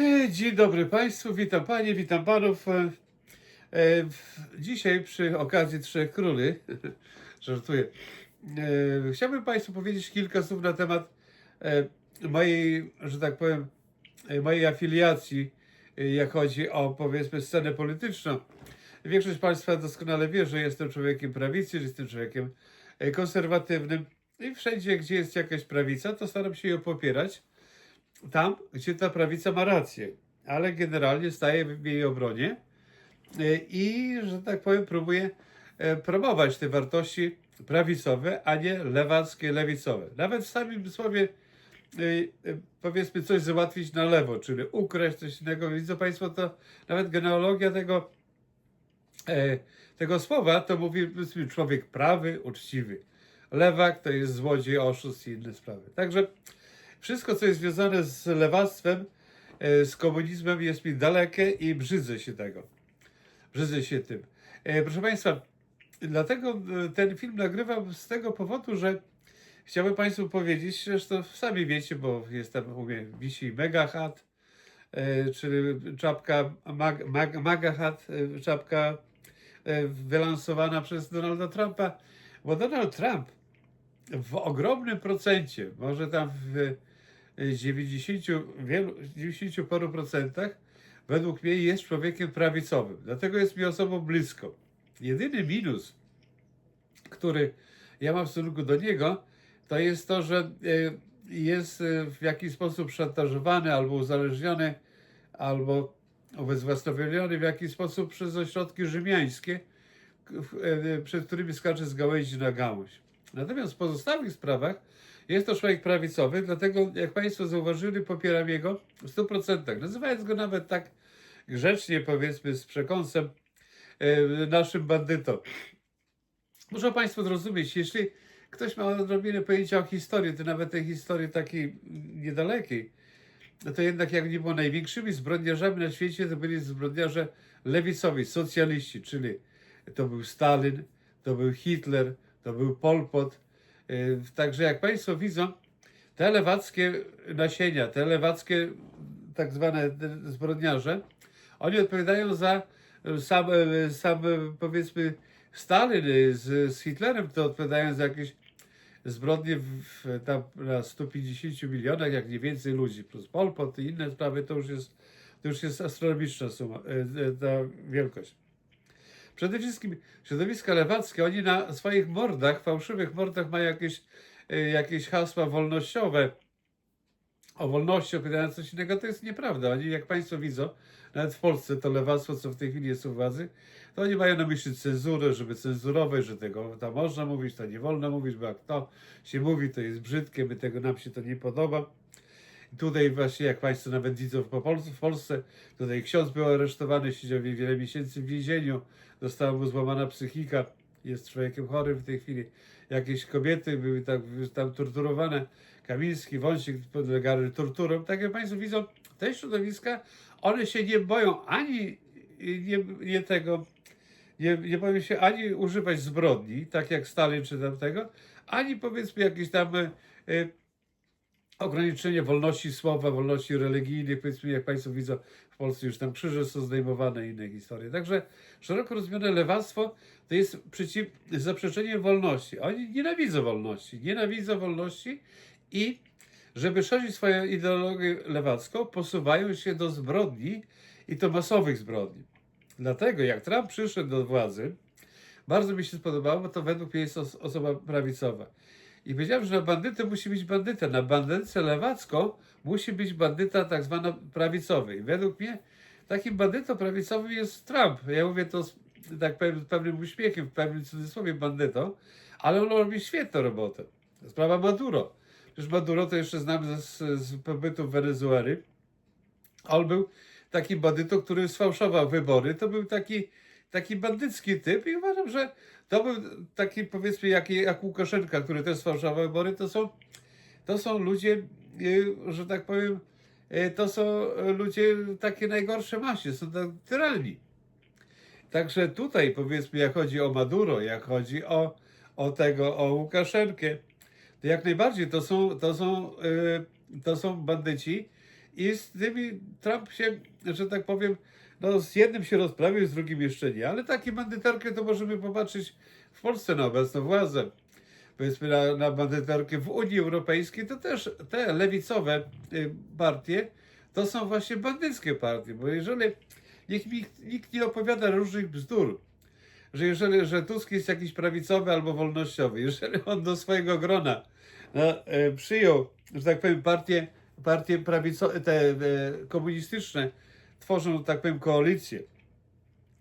E, Dzień dobry Państwu, witam Panie, witam Panów. E, e, Dzisiaj przy okazji Trzech Króli, żartuję, chciałbym Państwu powiedzieć kilka słów na temat mojej, że tak powiem, mojej afiliacji, jak chodzi o powiedzmy scenę polityczną. Większość Państwa doskonale wie, że jestem człowiekiem prawicy, że jestem człowiekiem konserwatywnym i wszędzie, gdzie jest jakaś prawica, to staram się ją popierać tam, gdzie ta prawica ma rację, ale generalnie staje w jej obronie e, i, że tak powiem, próbuje e, promować te wartości prawicowe, a nie lewackie, lewicowe. Nawet w samym słowie e, powiedzmy coś załatwić na lewo, czyli ukraść coś innego. Widzą Państwo, to nawet genealogia tego, tego słowa to mówi człowiek prawy, uczciwy. Lewak to jest złodziej, oszust i inne sprawy. Także wszystko, co jest związane z lewactwem, e, z komunizmem, jest mi dalekie i brzydzę się tego. Brzydzę się tym. E, Proszę Państwa, dlatego e, ten film nagrywam z tego powodu, że chciałbym Państwu powiedzieć, zresztą sami wiecie, bo jest tam u mnie wisi mega hat, czyli czapka mag, mag, maga hat, czapka wylansowana przez Donalda Trumpa, bo Donald Trump w ogromnym procencie, może tam w 90, wielu, 90 paru procentach, według mnie jest człowiekiem prawicowym. Dlatego jest mi osobą bliską. Jedyny minus, który ja mam w stosunku do niego, to jest to, że e, jest e, w jakiś sposób szantażowany albo uzależniony, albo ubezwłasnowolniony w jakiś sposób przez ośrodki rzymiańskie, e, przed którymi skacze z gałęzi na gałąź. Natomiast w pozostałych sprawach jest to człowiek prawicowy, dlatego jak Państwo zauważyli, popieram jego w 100%. Nazywając go nawet tak grzecznie, powiedzmy, z przekąsem, e, naszym bandytą. Muszą Państwo zrozumieć, jeśli ktoś ma odrobinę pojęcia o historii, to nawet tej historii takiej niedalekiej, no to jednak jak nie było największymi zbrodniarzami na świecie, to byli zbrodniarze lewicowi, socjaliści, czyli to był Stalin, to był Hitler, to był Pol Pot. Yy, Także jak Państwo widzą, te lewackie nasienia, te lewackie tak zwane zbrodniarze, oni odpowiadają za e, sam, e, sam powiedzmy Stalin z, z Hitlerem, to odpowiadają za jakieś zbrodnie w, tam na 150 milionach, jak nie więcej ludzi, plus Pol Pot i inne sprawy, to już jest, to już jest astronomiczna suma, ta wielkość. Przede wszystkim środowiska lewackie, oni na swoich mordach, fałszywych mordach mają jakieś, e, jakieś hasła wolnościowe. O wolności opowiadają coś innego, to jest nieprawda. Oni, jak Państwo widzą, nawet w Polsce to lewactwo, co w tej chwili jest u władzy, to oni mają na myśli cenzurę, żeby cenzurować, że tego tam można mówić, to nie wolno mówić, bo jak to się mówi, to jest brzydkie, my tego, nam się to nie podoba. I Tutaj właśnie, jak Państwo nawet widzą po Polsce, w Polsce, tutaj ksiądz był aresztowany, siedział wiele miesięcy w więzieniu, została mu złamana psychika, jest człowiekiem chorym w tej chwili. Jakieś kobiety były tam, tam torturowane, Kamiński, Wąsik podlegali torturom. Tak jak Państwo widzą, te środowiska, one się nie boją ani nie, nie tego, nie, nie boją się ani używać zbrodni, tak jak Stalin czy tamtego, ani powiedzmy jakieś tam e, ograniczenie wolności słowa, wolności religijnych, powiedzmy, jak Państwo widzą, w Polsce już tam krzyże są zdejmowane i inne historie. Także szeroko rozumiane lewactwo to jest przeciw, zaprzeczeniem wolności. Oni nienawidzą wolności, nienawidzą wolności i żeby szerzyć swoją ideologię lewacką, posuwają się do zbrodni i to masowych zbrodni. Dlatego jak Trump przyszedł do władzy, bardzo mi się spodobało, bo to według mnie jest os- osoba prawicowa. I powiedziałem, że na bandytę musi być bandyta. Na bandytę lewacką musi być bandyta tak zwana prawicowy. I według mnie takim bandytą prawicowym jest Trump. Ja mówię to z tak powiem, z pewnym uśmiechem, w pewnym cudzysłowie bandytą, ale on robi świetną robotę. Sprawa Maduro. Przecież Maduro to jeszcze znam z, z pobytu w Wenezueli. On był taki bandytą, który sfałszował wybory. To był taki, taki bandycki typ i uważam, że to był taki powiedzmy jak, jak Łukaszenka, który też sfałszował wybory. To są, to są ludzie, y, że tak powiem, y, to są ludzie takie najgorsze masie, są tak tyralni. Także tutaj powiedzmy, jak chodzi o Maduro, jak chodzi o, o tego, o Łukaszenkę, to jak najbardziej to są, to są, y, to są bandyci I z tymi Trump się, że tak powiem, no z jednym się rozprawił, z drugim jeszcze nie. Ale takie bandyterkę to możemy popatrzeć w Polsce na obecną władzę. Powiedzmy na, na bandyterkę w Unii Europejskiej, to też te lewicowe y, partie to są właśnie bandyckie partie, bo jeżeli niech nikt, nikt nie opowiada różnych bzdur, że jeżeli, że Tusk jest jakiś prawicowy albo wolnościowy, jeżeli on do swojego grona no, e, przyjął, że tak powiem, partie, partie te e, komunistyczne, tworzą, tak powiem, koalicję.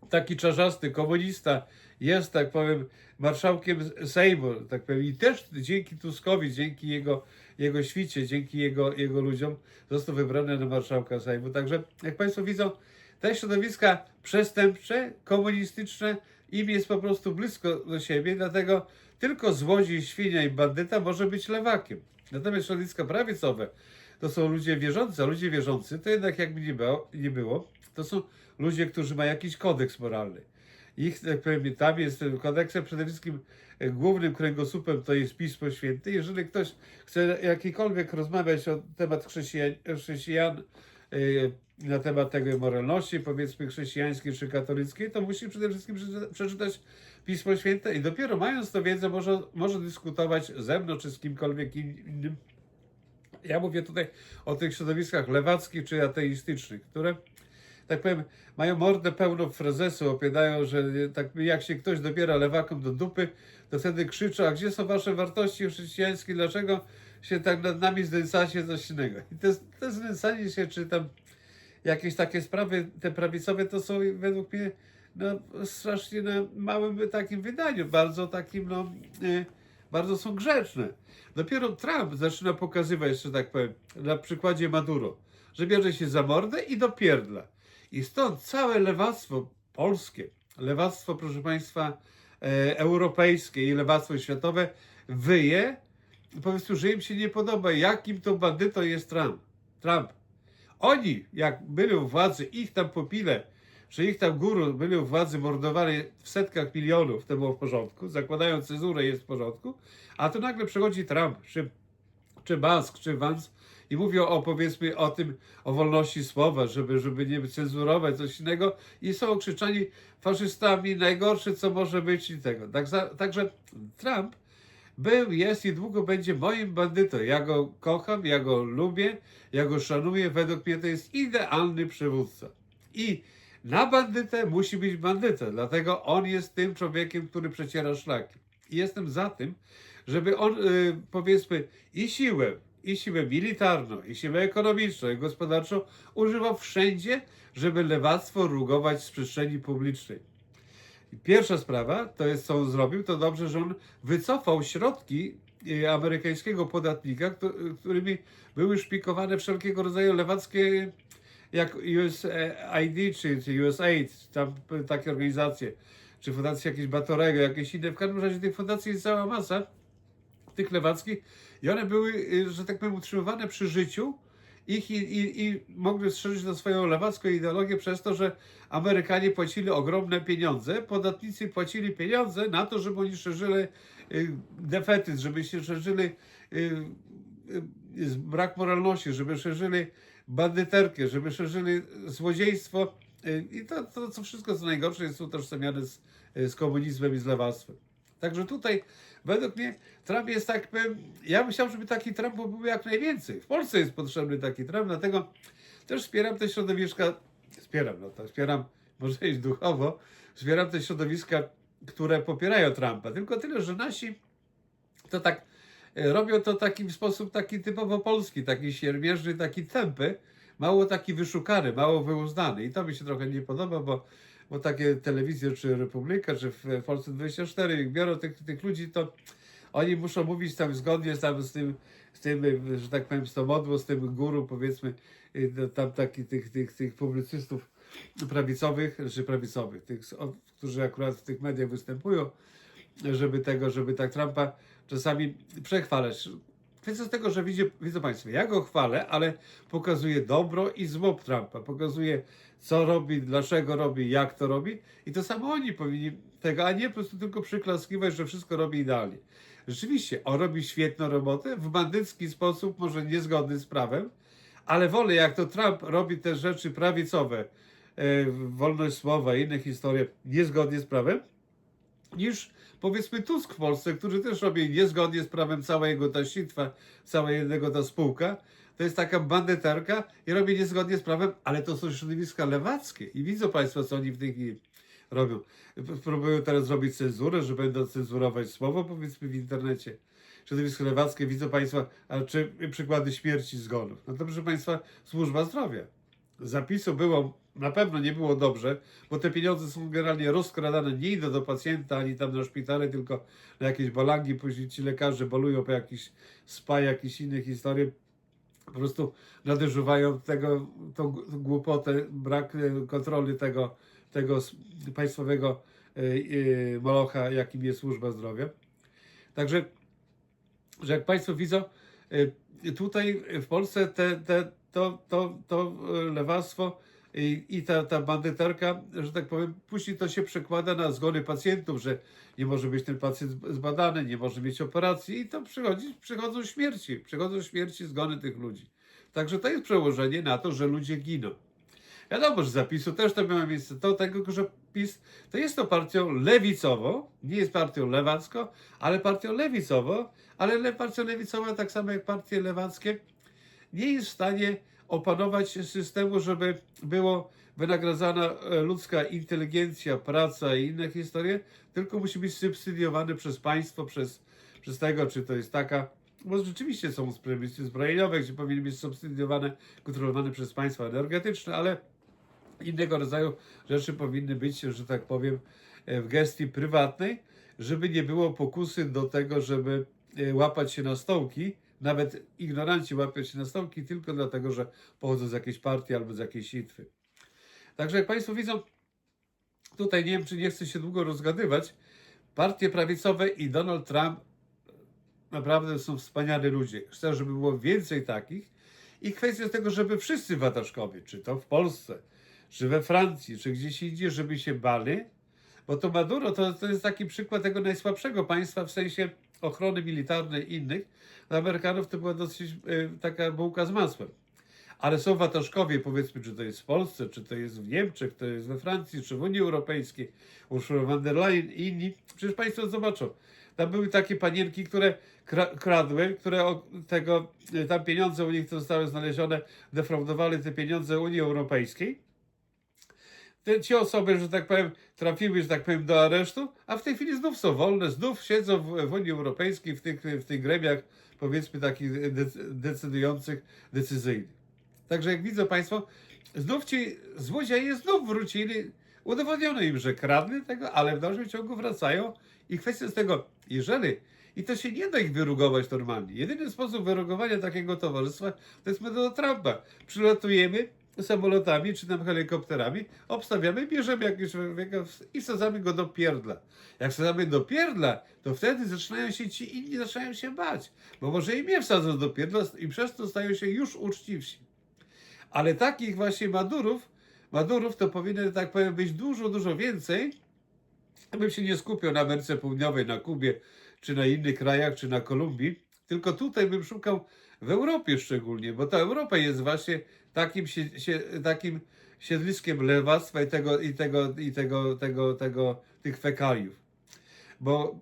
Taki czarzasty komunista jest, tak powiem, marszałkiem Sejmu, tak powiem, i też dzięki Tuskowi, dzięki jego, jego świcie, dzięki jego, jego ludziom został wybrany na marszałka Sejmu. Także, jak Państwo widzą, te środowiska przestępcze, komunistyczne, im jest po prostu blisko do siebie, dlatego tylko złodziej, świnia i bandyta może być lewakiem. Natomiast środowiska prawicowe to są ludzie wierzący, a ludzie wierzący to jednak jakby nie było, nie było to są ludzie, którzy mają jakiś kodeks moralny. Ich, tak powiem, tam jest kodeksem przede wszystkim e, głównym kręgosłupem to jest Pismo Święte. Jeżeli ktoś chce jakikolwiek rozmawiać o temat chrześcijan, chrześcijan y, na temat tego moralności, powiedzmy chrześcijańskiej czy katolickiej, to musi przede wszystkim przeczyta- przeczytać Pismo Święte i dopiero mając tę wiedzę może, może dyskutować ze mną czy z kimkolwiek in- innym. Ja mówię tutaj o tych środowiskach lewackich czy ateistycznych, które tak powiem, mają mordę pełną frazesu, opowiadają, że tak, jak się ktoś dobiera lewakom do dupy, to wtedy krzyczą, a gdzie są wasze wartości chrześcijańskie, dlaczego się tak nad nami znęcacie, coś innego. I to, to znęcanie się, czy tam jakieś takie sprawy, te prawicowe, to są według mnie no, strasznie na małym takim wydaniu, bardzo takim, no, y, bardzo są grzeczne. Dopiero Trump zaczyna pokazywać, że tak powiem, na przykładzie Maduro, że bierze się za mordę i dopierdla. I stąd całe lewactwo polskie, lewactwo, proszę Państwa, e, europejskie i lewactwo światowe wyje, po prostu, że im się nie podoba, jakim to bandyto jest Trump. Trump. Oni, jak byli u władzy, ich tam popile, że ich tam guru byli u władzy, mordowali w setkach milionów, to było w porządku, zakładają cezurę, jest w porządku, a tu nagle przychodzi Trump, czy, czy Musk, czy Vance i mówią o, powiedzmy, o tym, o wolności słowa, żeby, żeby nie cenzurować coś innego i są okrzyczani faszystami, najgorsze, co może być i tego. Tak, za- także Trump był, jest i długo będzie moim bandytą. Ja go kocham, ja go lubię, ja go szanuję. Według mnie to jest idealny przywódca. I na bandytę musi być bandyta, dlatego on jest tym człowiekiem, który przeciera szlaki. I jestem za tym, żeby on, y, powiedzmy, i siłę, i siłę militarną, i siłę ekonomiczną, i gospodarczą używał wszędzie, żeby lewactwo rugować z przestrzeni publicznej. Pierwsza sprawa, to jest co on zrobił, to dobrze, że on wycofał środki e, amerykańskiego podatnika, któ- którymi były szpikowane wszelkiego rodzaju lewackie, jak USAID czy, czy USAID, tam takie organizacje, czy fundacje jakieś Batorego, jakieś inne. W każdym razie tych fundacji jest cała masa, tych lewackich, i one były, y, że tak powiem, utrzymywane przy życiu ich i, i, i mogły szerzyć na swoją lewacką ideologię przez to, że Amerykanie płacili ogromne pieniądze, podatnicy płacili pieniądze na to, żeby oni szerzyli y, defetyt, żeby się szerzyli y, brak moralności, żeby szerzyli bandyterkę, żeby szerzyli złodziejstwo y, i to, to co wszystko co najgorsze jest utożsamiane z, z komunizmem i z lewactwem. Także tutaj według mnie Trump jest tak, powiem, ja bym chciał, żeby taki Trump był jak najwięcej. W Polsce jest potrzebny taki Trump, dlatego też wspieram te środowiska, wspieram, no to wspieram, może iść duchowo, wspieram te środowiska, które popierają Trumpa. Tylko tyle, że nasi to tak robią to w taki sposób taki typowo polski, taki siermierzny, taki tępy, mało taki wyszukany, mało wyuznany. I to mi się trochę nie podoba, bo, bo takie telewizje, czy Republika, czy w Polsce 24, jak biorą tych, tych ludzi, to oni muszą mówić tam zgodnie tam, z tym, z tym, że tak powiem, z tą modłą, z tym guru, powiedzmy, y, no, tam taki, tych, tych, tych publicystów prawicowych, czy prawicowych, tych, którzy akurat w tych mediach występują, żeby tego, żeby tak Trumpa czasami przechwalać. Kwestia z tego, że widzi, widzą Państwo, ja go chwalę, ale pokazuje dobro i zło Trumpa. Pokazuje, co robi, dlaczego robi, jak to robi. I to samo oni powinni tego, a nie po prostu tylko przyklaskiwać, że wszystko robi idealnie. Rzeczywiście, on robi świetną robotę w bandycki sposób, może niezgodny z prawem, ale wolę, jak to Trump robi te rzeczy prawicowe, e, wolność słowa i inne historie, niezgodnie z prawem, niż powiedzmy Tusk w Polsce, który też robi niezgodnie z prawem cała jego ta cała jego ta spółka. To jest taka bandyterka i robi niezgodnie z prawem, ale to są środowiska lewackie. I widzą Państwo, co oni w tej chwili robią. Próbują teraz zrobić cenzurę, że będą cenzurować słowo, powiedzmy, w internecie. Środowisko lewackie, widzą Państwo, a czy przykłady śmierci, zgonów. No to proszę Państwa, służba zdrowia. Zapisu było, na pewno nie było dobrze, bo te pieniądze są generalnie rozkradane, nie idą do pacjenta, ani tam na szpitale, tylko na jakieś balangi, później ci lekarze bolują po jakiś spa, jakieś inne historie, po prostu nadużywają tego, tą głupotę, brak e, kontroli tego, tego państwowego e, e, molocha, jakim jest służba zdrowia. Także, że jak Państwo widzą, tutaj w Polsce te, te, to, to, to lewactwo i, ta, ta bandyterka, że tak powiem, później to się przekłada na zgony pacjentów, że nie może być ten pacjent zb- zbadany, nie może mieć operacji i to przychodzi, przychodzą śmierci, przychodzą śmierci, zgony tych ludzi. Także to jest przełożenie na to, że ludzie giną. Wiadomo, że zapisu też to miało miejsce. To tego, że PiS to jest to partią lewicową, nie jest partią lewacką, ale partią lewicową, ale le, lewicowa, tak samo jak partie lewackie, nie jest w stanie opanować systemu, żeby było wynagradzana e, ludzka inteligencja, praca i inne historie, tylko musi być subsydiowany przez państwo, przez, przez tego, czy to jest taka, bo rzeczywiście są przemysły zbrojeniowe, gdzie powinny być subsydiowane, kontrolowane przez państwa energetyczne, ale innego rodzaju rzeczy powinny być, że tak powiem, e, w gestii prywatnej, żeby nie było pokusy do tego, żeby e, łapać się na stołki. Nawet ignoranci łapią się na stołki tylko dlatego, że pochodzą z jakiejś partii albo z jakiejś sitwy. Także jak Państwo widzą, tutaj nie wiem, czy nie chcę się długo rozgadywać, partie prawicowe i Donald Trump naprawdę są wspaniali ludzie. Chcę, żeby było więcej takich i kwestia tego, żeby wszyscy wataszkowie, czy to w Polsce, czy we Francji, czy gdzieś indziej, żeby się bali, bo to Maduro to, to jest taki przykład tego najsłabszego państwa w sensie ochrony militarnej i innych. Dla Amerykanów to była dosyć e, taka bułka z masłem. Ale są wataszkowie, powiedzmy, czy to jest w Polsce, czy to jest w Niemczech, to jest we Francji, czy w Unii Europejskiej, Ursula von der Leyen i inni. Przecież Państwo zobaczą. Tam były takie panienki, które kra- kradły, które tego, e, tam pieniądze u nich zostały znalezione, defraudowały te pieniądze Unii Europejskiej te, ci osoby, że tak powiem, trafiły, że tak powiem, do aresztu, a w tej chwili znów są wolne, znów siedzą w, w Unii Europejskiej, w tych, w tych gremiach, powiedzmy, takich dec- decydujących, decyzyjnych. Także jak widzą Państwo, znów ci złodzieje znów wrócili, udowodniono im, że kradli tego, ale w dalszym ciągu wracają i kwestia z tego, jeżeli i to się nie da ich wyrugować normalnie. Jedyny sposób wyrugowania takiego towarzystwa to jest metoda Trumpa. Przylatujemy samolotami czy tam helikopterami, obstawiamy, bierzemy jakiegoś człowieka i sadzamy go do pierdla. Jak sadzamy do pierdla, to wtedy zaczynają się ci inni zaczynają się bać, bo może i mnie wsadzą do pierdla i przez to stają się już uczciwsi. Ale takich właśnie Madurów, Madurów to powinno, tak powiem, być dużo, dużo więcej, bym się nie skupiał na Ameryce Południowej, na Kubie, czy na innych krajach, czy na Kolumbii, tylko tutaj bym szukał w Europie szczególnie, bo ta Europa jest właśnie takim, sie, sie, takim siedliskiem lewactwa i tego, i tego, i tego, tego, tego, tych fekaliów. Bo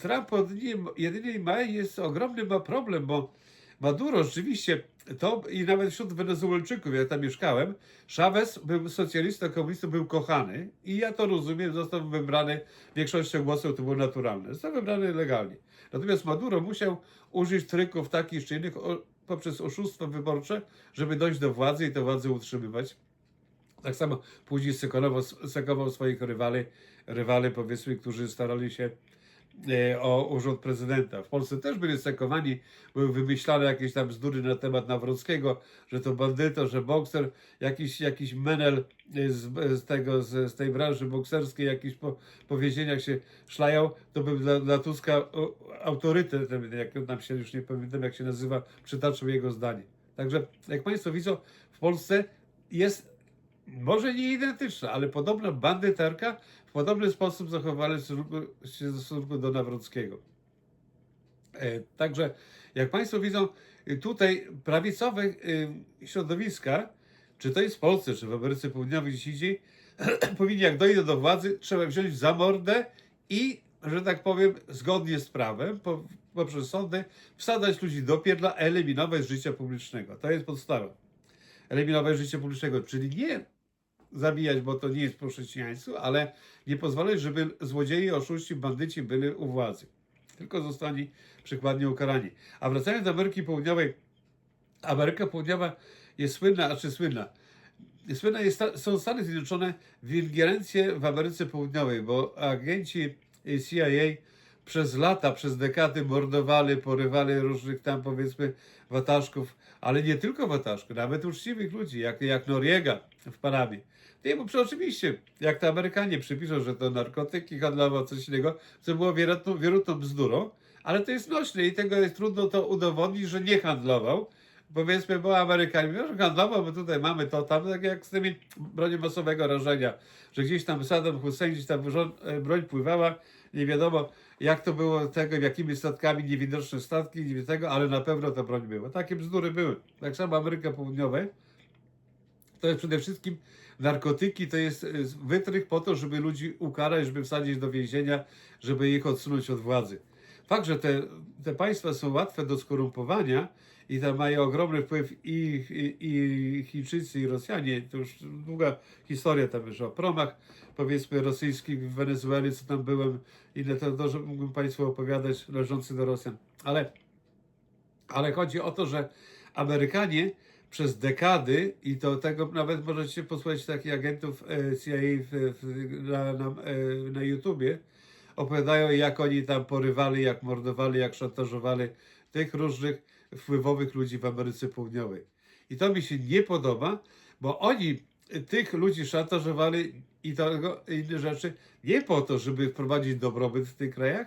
Trump od nim, jedynie ma jest ogromny ma problem, bo Maduro rzeczywiście to i nawet wśród Wenezuelczyków, jak tam mieszkałem, Chavez był socjalistą, komunistą, był kochany i ja to rozumiem, został wybrany większością głosów, to było naturalne. Został wybrany legalnie. Natomiast Maduro musiał użyć tryków takich czy innych o, poprzez oszustwo wyborcze, żeby dojść do władzy i tę władzę utrzymywać. Tak samo później sekonował, sekował swoich rywali, rywali, powiedzmy, którzy starali się o urząd prezydenta. W Polsce też byli sekowani, były wymyślane jakieś tam bzdury na temat Nawrockiego, że to bandyto, że bokser, jakiś, jakiś menel e, z, z tego, z, z tej branży bokserskiej, jakiś po, po więzieniach się szlajał, to był dla, dla Tuska o, autorytetem, jak tam się już nie pamiętam, jak się nazywa, przytaczył jego zdanie. Także, jak Państwo widzą, w Polsce jest może nie identyczna, ale podobna bandyterka w podobny sposób zachowali się w stosunku do Nawrockiego. E, Także, jak Państwo widzą, y, tutaj prawicowe y, środowiska, czy to jest w Polsce, czy w Ameryce Południowej, gdzieś indziej, powinni jak dojdą do władzy, trzeba wziąć za mordę i, że tak powiem, zgodnie z prawem, po, poprzez sądy, wsadzać ludzi do pierdla, eliminować życia publicznego. To jest podstawa. Eliminować życia publicznego, czyli nie zabijać, bo to nie jest po chrześcijaństwu, ale nie pozwalać, żeby złodzieje, oszuści, bandyci byli u władzy. Tylko zostali przykładnie ukarani. A wracając do Ameryki Południowej, Ameryka Południowa jest słynna, a czy słynna? Słynne jest, są Stany Zjednoczone w ingerencję w Ameryce Południowej, bo agenci CIA przez lata, przez dekady mordowali, porywali różnych tam powiedzmy wataszków, ale nie tylko wataszków, nawet uczciwych ludzi, jak, jak Noriega w Panamie. Nie, bo oczywiście, jak to Amerykanie przypiszą, że to narkotyki handlowo, coś innego, co było wierutną, wierutną bzdurą, ale to jest nośne i tego jest trudno to udowodnić, że nie handlował. Powiedzmy, bo Amerykanie mówią, że handlował, bo tutaj mamy to tam, tak jak z tymi bronią masowego rażenia, że gdzieś tam Saddam Hussein, gdzieś tam e, broń pływała, nie wiadomo jak to było tego, jakimi statkami, niewidoczne statki, nie tego, ale na pewno ta broń była. Takie bzdury były. Tak samo Ameryka Południowa, to jest przede wszystkim narkotyki, to jest e, wytrych po to, żeby ludzi ukarać, żeby wsadzić do więzienia, żeby ich odsunąć od władzy. Fakt, że te, te państwa są łatwe do skorumpowania i tam mają ogromny wpływ i, i, i Chińczycy, i Rosjanie, to już długa historia tam już o promach, powiedzmy rosyjskich w Wenezueli, co tam byłem, ile to dobrze mógłbym Państwu opowiadać, leżący do Rosjan. Ale, ale chodzi o to, że Amerykanie przez dekady, i to tego nawet możecie posłuchać takich agentów e, CIA w, w, na, na, e, na YouTubie, opowiadają jak oni tam porywali, jak mordowali, jak szantażowali tych różnych wpływowych ludzi w Ameryce Południowej. I to mi się nie podoba, bo oni tych ludzi szantażowali i tego, inne rzeczy nie po to, żeby wprowadzić dobrobyt w tych krajach,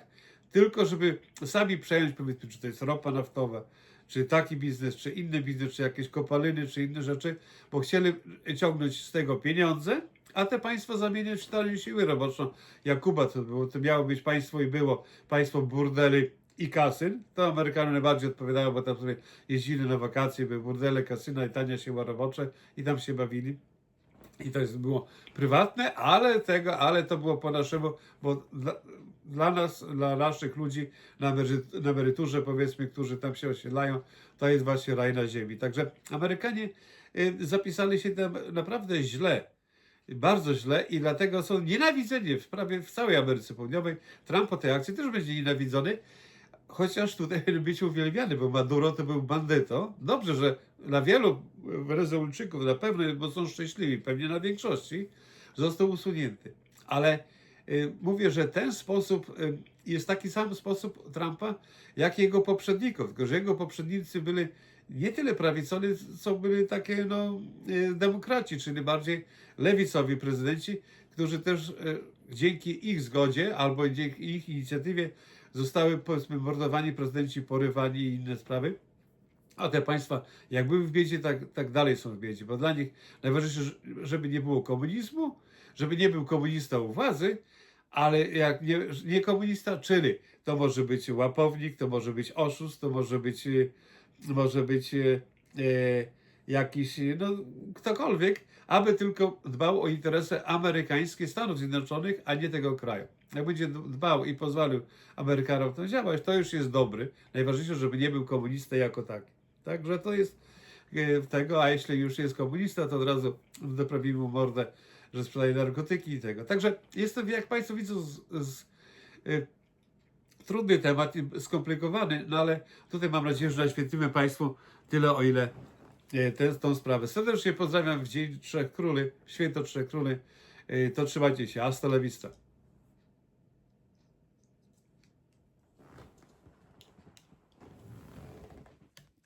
tylko żeby sami przejąć, powiedzmy, czy to jest ropa naftowa, czy taki biznes, czy inny biznes, czy jakieś kopaliny, czy inne rzeczy, bo chcieli ciągnąć z tego pieniądze, a te państwo zamieniać w talię siły roboczą. Jak Kuba to było, to miało być państwo i było państwo burdeli i kasyn, to Amerykanie najbardziej odpowiadają, bo tam sobie jeździli na wakacje, były burdele, kasyna i tania siła robocze i tam się bawili. I to jest było prywatne, ale tego, ale to było po naszemu, bo dla nas, dla naszych ludzi na, na emeryturze, powiedzmy, którzy tam się osiedlają, to jest właśnie raj na ziemi. Także Amerykanie y, zapisali się tam naprawdę źle. Bardzo źle i dlatego są nienawidzeni w prawie w całej Ameryce Południowej. Trump po tej akcji też będzie nienawidzony, chociaż tutaj być uwielbiany, bo Maduro to był bandyto. Dobrze, że dla wielu Wenezuelczyków na pewno, bo są szczęśliwi, pewnie na większości, został usunięty. Ale mówię, że ten sposób y, jest taki sam sposób Trumpa, jak jego poprzedników, tylko że jego poprzednicy byli nie tyle prawicowi, co byli takie no, y, demokraci, czyli bardziej lewicowi prezydenci, którzy też y, dzięki ich zgodzie albo dzięki ich inicjatywie zostały powiedzmy mordowani prezydenci, porywani i inne sprawy. A te państwa, jak były w biedzie, tak, tak dalej są w biedzie, bo dla nich najważniejsze, że- żeby nie było komunizmu, żeby nie był komunista u władzy, ale jak nie, nie komunista, czyli to może być łapownik, to może być oszust, to może być, e, może być e, e, jakiś, no ktokolwiek, aby tylko dbał o interesy amerykańskie Stanów Zjednoczonych, a nie tego kraju. Jak będzie dbał i pozwolił Amerykanom to działać, to już jest dobry. Najważniejsze, żeby nie był komunista jako taki. Także to jest e, tego, a jeśli już jest komunista, to od razu doprawimy mu mordę, że sprzedaje narkotyki i tego. Także jest to, jak Państwo widzą, z, z, e, trudny temat, i skomplikowany, no ale tutaj mam nadzieję, że naświetlimy Państwu tyle, o ile e, tę tą sprawę. Serdecznie pozdrawiam w Dzień Trzech Króli, Święto Trzech Króli. E, To trzymajcie się. Hasta la vista.